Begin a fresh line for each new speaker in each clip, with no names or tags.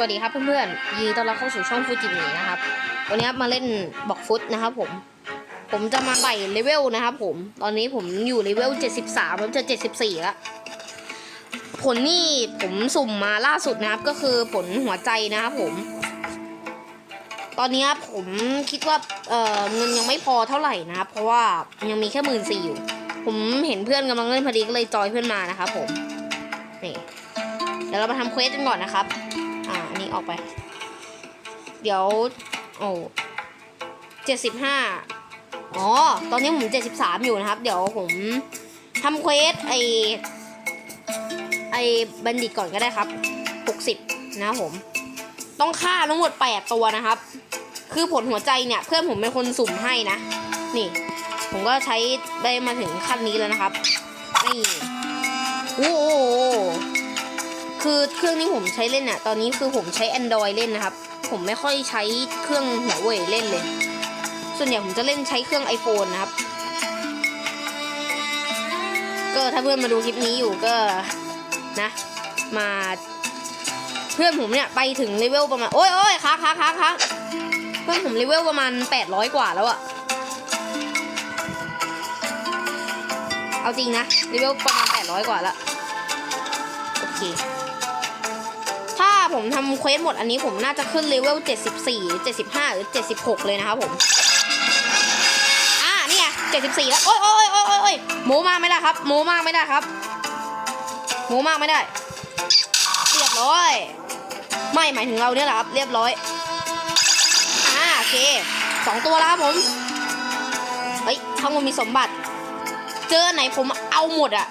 วัสดีครับเพื่อนๆยินดีต้อนรับเข้าสู่ช่องฟูจิมีนะครับ วันนี้มาเล่นบอกฟุตนะครับผม ผมจะมาไต่เลเวลนะครับผม ตอนนี้ผมอยู่เลเวล 73ผมจะ 74แล้ว ผลนี่ผมสุ่มมาล่าสุดนะครับ ก็คือผลหัวใจนะครับผม ตอนนี้ผมคิดว่าเเงินยังไม่พอเท่าไหร่นะครับ เพราะว่ายังมีแค่หมื่นสี่อยู่ ผมเห็นเพื่อนกำลังเล่นพอดีก็เลยจอยเพื่อนมานะครับผม นี่ เดี๋ยวเรามาทำเควสกันก่อนนะครับ อ่าอันนี้ออกไป เดี๋ยว โอ้เจ็ดสิบห้าอ๋อ ตอนนี้ผมเจ็ดสิบสามอยู่นะครับ เดี๋ยวผมทำเควสไอไอบันดิตก่อนก็ได้ครับหกสิบนะผม ต้องฆ่าทั้งหมดแปดตัวนะครับ คือผลหัวใจเนี่ย เพื่อนผมเป็นคนสุ่มให้นะ นี่ ผมก็ใช้ได้มาถึงขั้นนี้แล้วนะครับ นี่ โอ้ คือเครื่องที่ผมใช้เล่นเนี่ยตอนนี้คือผมใช้ Android เล่นนะครับ ผมไม่ค่อยใช้เครื่องหัวเว่ยเล่นเลย ส่วนใหญ่ผมจะเล่นใช้เครื่อง iPhone นะครับ ก็ถ้าเพื่อนมาดูคลิปนี้อยู่ก็นะ มาเพื่อนผมเนี่ยไปถึงเลเวลประมาณ โอ้ยโอ้ยค้างค้างค้างค้างเพื่อนผมเลเวลประมาณ 800 กว่าแล้วอะเอาจริงนะเลเวลประมาณ 800 กว่าแล้วโอเค ผมทำเควสหมดอันนี้ผมน่าจะขึ้นเลเวล 74หรือ75 หรือ 76 เลยนะครับผมอ่านี่ไง74 แล้วโอ้ยโอ้ยโอ้ยโอ้ยโอ้ยโมมากไม่ได้ครับโมมากไม่ได้ครับโมมากไม่ได้ เรียบร้อย ไม่หมายถึงเราเนี่ยแหละครับ เรียบร้อยอ่าโอเคสองตัวแล้วครับผมเฮ้ยข้างบนมีสมบัติ เจอไหนผมเอาหมดอะ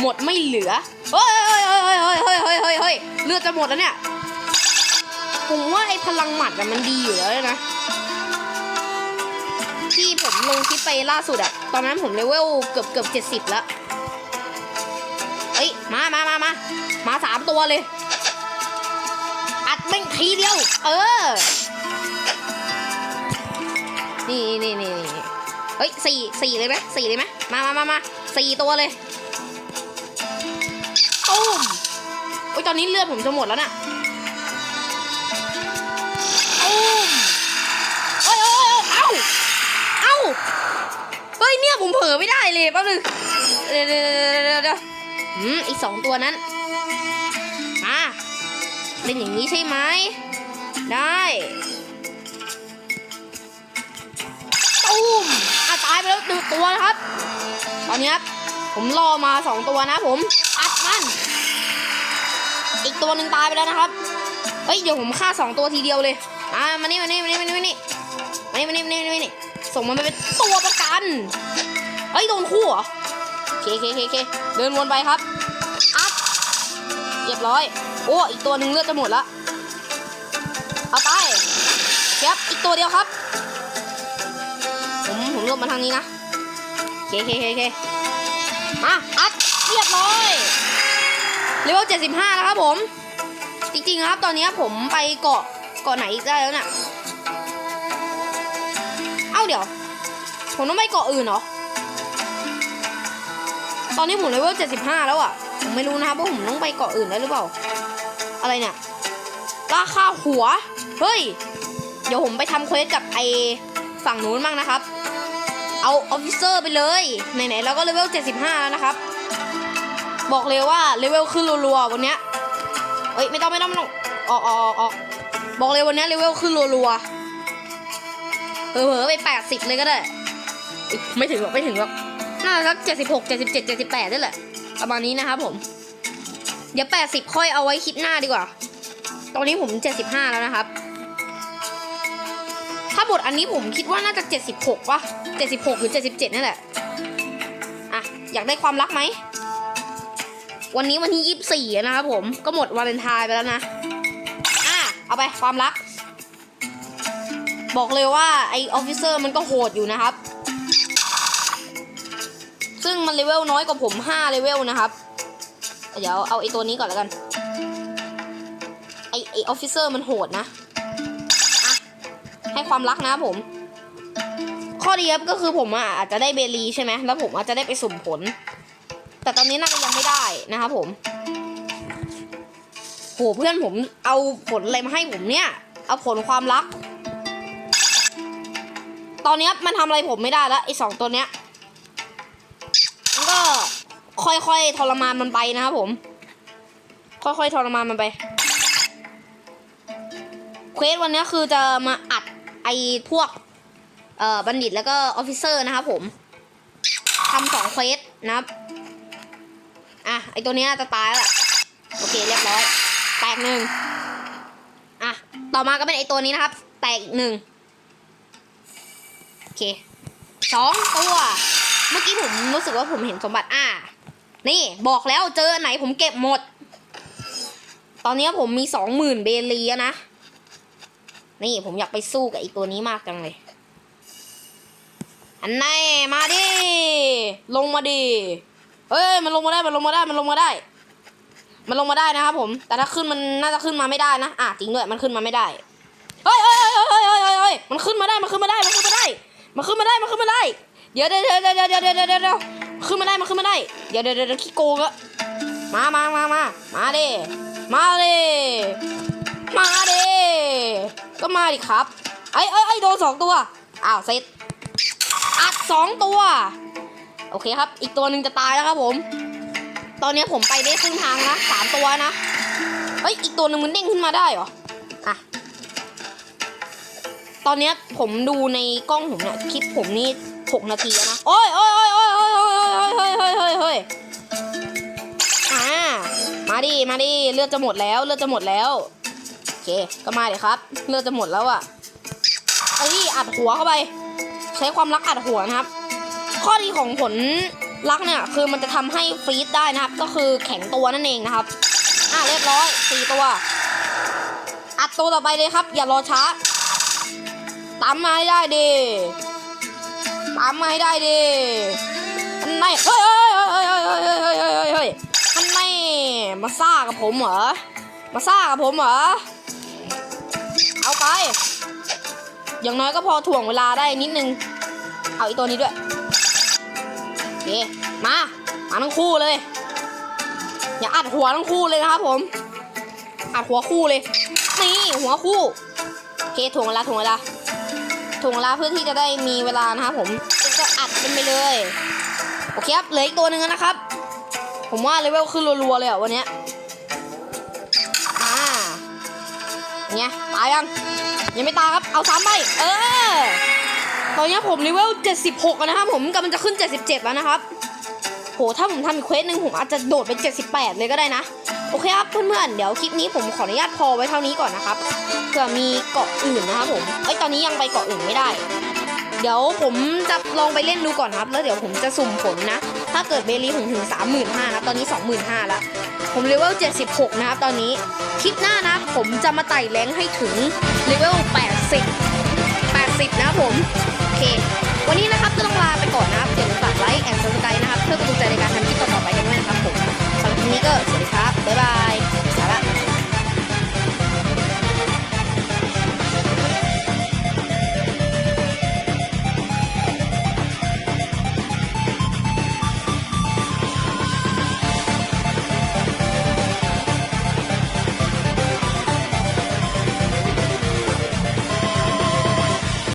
หมดไม่เหลือ เฮ้ยเฮ้ยเฮ้ยเฮ้ยเฮ้ยเฮ้ยเฮ้ยเฮ้ยเลือดจะหมดแล้วเนี่ยผมว่าไอ้พลังหมัดอะมันดีอยู่แล้วนะที่ผมลงคลิปไปล่าสุดอะตอนนั้นผมเลเวลเกือบเกือบเจ็ดสิบแล้วเอ้ยมามามามามาสามตัวเลย อัดแม่งทีเดียว เออ นี่นี่นี่นี่เฮ้ยสี่สี่เลยไหมสี่เลยไหมมามามามาสี่ตัวเลย ตอนนี้เลือดผมจะหมดแล้วน่ะเอ้ยเอ้ยเอ้าเอ้าเฮ้ยเนี่ยผมเผลอไม่ได้เลยแป๊บนึงเดี๋ยวเดี๋ยวเดี๋ยวอืมอีกสองตัวนั้นมาเป็นอย่างนี้ใช่ไหมได้ตุ้มอะตายไปแล้วหนึ่งตัวนะครับ ตอนนี้ครับ ผมรอมาสองตัวนะผม อีกตัวหนึ่งตายไปแล้วนะครับ เฮ้ย เดี๋ยวผมฆ่าสองตัวทีเดียวเลย อ่า มานี่มานี่มานี่มานี่มานี่มานี่มานี่มานี่มานี่ส่งมันไปเป็นตัวประกัน เฮ้ย โดนคู่เหรอเคเคเคเคเดินวนไปครับ อัดเรียบร้อย โอ้ อีกตัวหนึ่งเลือดจะหมดละ เอาไปครับ อีกตัวเดียวครับ ผมผมรวบมาทางนี้นะ เคเคเคเคมา อัดเรียบร้อย เลเวล75 แล้วครับผม จริงๆครับตอนนี้ผมไปเกาะเกาะไหนอีกได้แล้วน่ะ เอ้าเดี๋ยว ผมต้องไปเกาะอื่นเหรอ ตอนนี้ผมเลเวล75 แล้วอะ ผมไม่รู้นะครับว่าผมต้องไปเกาะอื่นได้หรือเปล่า อะไรเนี่ย ราคาหัว เฮ้ย เดี๋ยวผมไปทำเควสกับไอฝั่งนู้นบ้างนะครับ เอาออฟฟิเซอร์ไปเลย ไหนๆเราก็เลเวล75 แล้วนะครับ บอกเลยว่าเลเวลขึ้นรัวๆวันเนี้ยเอ้ยไม่ต้องไม่ต้องไม่ต้องออกออกออกบอกเลยวันนี้เลเวลขึ้นรัวๆเผลอๆไปแปดสิบเลยก็ได้อ้ยไม่ถึงหรอกไม่ถึงหรอกน่าจะสักเจ็ดสิบหกเจ็ดสิบเจ็ดเจ็ดสิบแปดนี่แหละประมาณนี้นะครับผม เดี๋ยวแปดสิบค่อยเอาไว้คลิปหน้าดีกว่า ตอนนี้ผมเจ็ดสิบห้าแล้วนะครับ ถ้าบทอันนี้ผมคิดว่าน่าจะเจ็ดสิบหกป่ะเจ็ดสิบหกหรือเจ็ดสิบเจ็ดนั่นแหละอะอยากได้ความรักไหม วันนี้วันที่ยี่สิบสี่นะครับผมก็หมดวาเลนไทน์ไปแล้วนะ อะ เอาไปความรัก บอกเลยว่าไอออฟฟิเซอร์มันก็โหดอยู่นะครับ ซึ่งมันเลเวลน้อยกว่าผมห้าเลเวลนะครับ เดี๋ยวเอาไอตัวนี้ก่อนแล้วกัน ไอไอออฟฟิเซอร์มันโหดนะ อะ ให้ความรักนะครับผม ข้อดีครับก็คือผมอะอาจจะได้เบลีใช่ไหมแล้วผมอาจจะได้ไปสุ่มผล แต่ตอนนี้น่าจะยังไม่ได้นะครับผมโหเพื่อนผมเอาผลอะไรมาให้ผมเนี่ย เอาผลความรัก ตอนนี้มันทำอะไรผมไม่ได้แล้วไอ้สองตัวเนี้ยมันก็ค่อยๆทรมานมันไปนะครับผม ค่อยๆทรมานมันไปเควสวันนี้คือจะมาอัดไอ้พวกเอ่อบัณฑิตแล้วก็ออฟฟิเซอร์นะครับผมทำสองเควสนะครับ อะไอตัวนี้จะตายแล้วล่ะโอเคเรียบร้อย แตกหนึ่งอะต่อมาก็เป็นไอตัวนี้นะครับ แตกอีกหนึ่งโอเคสองตัว เมื่อกี้ผมรู้สึกว่าผมเห็นสมบัติอ่านี่บอกแล้วเจอไหนผมเก็บหมด ตอนนี้ผมมีสองหมื่นเบลีนะ นี่ผมอยากไปสู้กับไอตัวนี้มากจังเลย อันแน่มาดิ ลงมาดิ เฮ้ยมันลงมาได้มันลงมาได้มันลงมาได้ มันลงมาได้นะครับผม แต่ถ้าขึ้นมันน่าจะขึ้นมาไม่ได้นะอะจริงด้วยมันขึ้นมาไม่ได้เฮ้ยเฮ้ยเฮ้ยเฮ้ยเฮ้ยเฮ้ยมันขึ้นมาได้มันขึ้นมาได้มันขึ้นมาได้ มันขึ้นมาได้มันขึ้นมาได้ เดี๋ยวเดี๋ยวเดี๋ยวเดี๋ยวเดี๋ยวเดี๋ยวเดี๋ยวขึ้นมาได้มันขึ้นมาได้ เดี๋ยวเดี๋ยวเดี๋ยวขี้โกงอะมามามามามาเลยมาเลยมาเลยก็มาดิครับไอ้ไอ้ไอ้โดนสองตัวอ้าวเสร็จอัดสองตัว โอเคครับ อีกตัวหนึ่งจะตายแล้วครับผม ตอนนี้ผมไปได้ครึ่งทางนะสามตัวนะเฮ้ยอีกตัวหนึ่งมันเด้งขึ้นมาได้เหรออะตอนนี้ผมดูในกล้องผมเนี่ยคลิปผมนี่หกนาทีแล้วนะโอ้ยโอ้ยโอ้ยโอ้ยโอ้ยโอ้ยโอ้ยโอ้ยโอ้ยโอ้ยโอ้ยอ่ามาดิมาดิเลือดจะหมดแล้วเลือดจะหมดแล้วโอเคก็มาเลยครับ เลือดจะหมดแล้วอะเอ้ยอัดหัวเข้าไป ใช้ความรักอัดหัวนะครับ ข้อดีของผลรักเนี่ยคือมันจะทำให้ฟรีดได้นะครับ ก็คือแข็งตัวนั่นเองนะครับ อะเรียบร้อยสี่ตัว อัดตัวต่อไปเลยครับ อย่ารอช้าตามมาให้ได้ดิตามมาให้ได้ดิอันไหนเฮ้ยเฮ้ยเฮ้ยเฮ้ยเฮ้ยเฮ้ยเฮ้ยเฮ้ยเฮ้ยอันไหนมาซ่ากับผมเหรอมาซ่ากับผมเหรอเอาไป อย่างน้อยก็พอถ่วงเวลาได้นิดนึง เอาอีกตัวนี้ด้วย เค มา มาทั้งคู่เลย อย่าอัดหัวทั้งคู่เลยนะครับผม อัดหัวคู่เลย นี่หัวคู่ โอเคถ่วงเวลาถ่วงเวลาถ่วงเวลาเพื่อที่จะได้มีเวลานะครับผมก็อัดกันไปเลย โอเคครับ เหลืออีกตัวหนึ่งนะครับ ผมว่าเลเวลขึ้นรัวๆเลยอะวันนี้อ่าเนี่ยตายยังยังไม่ตายครับ เอาซ้ำไป เออ ตอนนี้ผมเลเวล76แล้วนะครับ ผมกำลังจะขึ้น 77 แล้วนะครับ โห ถ้าผมทำอีกเควสหนึ่งผมอาจจะโดดไป 78 เลยก็ได้นะ โอเคครับเพื่อนๆ เดี๋ยวคลิปนี้ผมขออนุญาตพอไว้เท่านี้ก่อนนะครับ เผื่อมีเกาะอื่นนะครับผมเอ้ตอนนี้ยังไปเกาะอื่นไม่ได้ เดี๋ยวผมจะลองไปเล่นดูก่อนครับ แล้วเดี๋ยวผมจะสุ่มผลนะ ถ้าเกิดเบลีผมถึง 35,000นะตอนนี้ 25,000แล้วผมเลเวล 76 นะครับ ตอนนี้ คลิปหน้านะผมจะมาไต่แรงให้ถึงเลเวล 80 80 นะครับผม เค วันนี้นะครับก็ต้องลาไปก่อนนะครับอย่าลืมฝากไลค์แอนด์ซับสไครต์นะครับ เพื่อกระตุ้นใจในการทำคลิปต่อๆไปด้วยนะครับผมสำหรับวันนี้ก็สวัสดีครับ บ๊ายบาย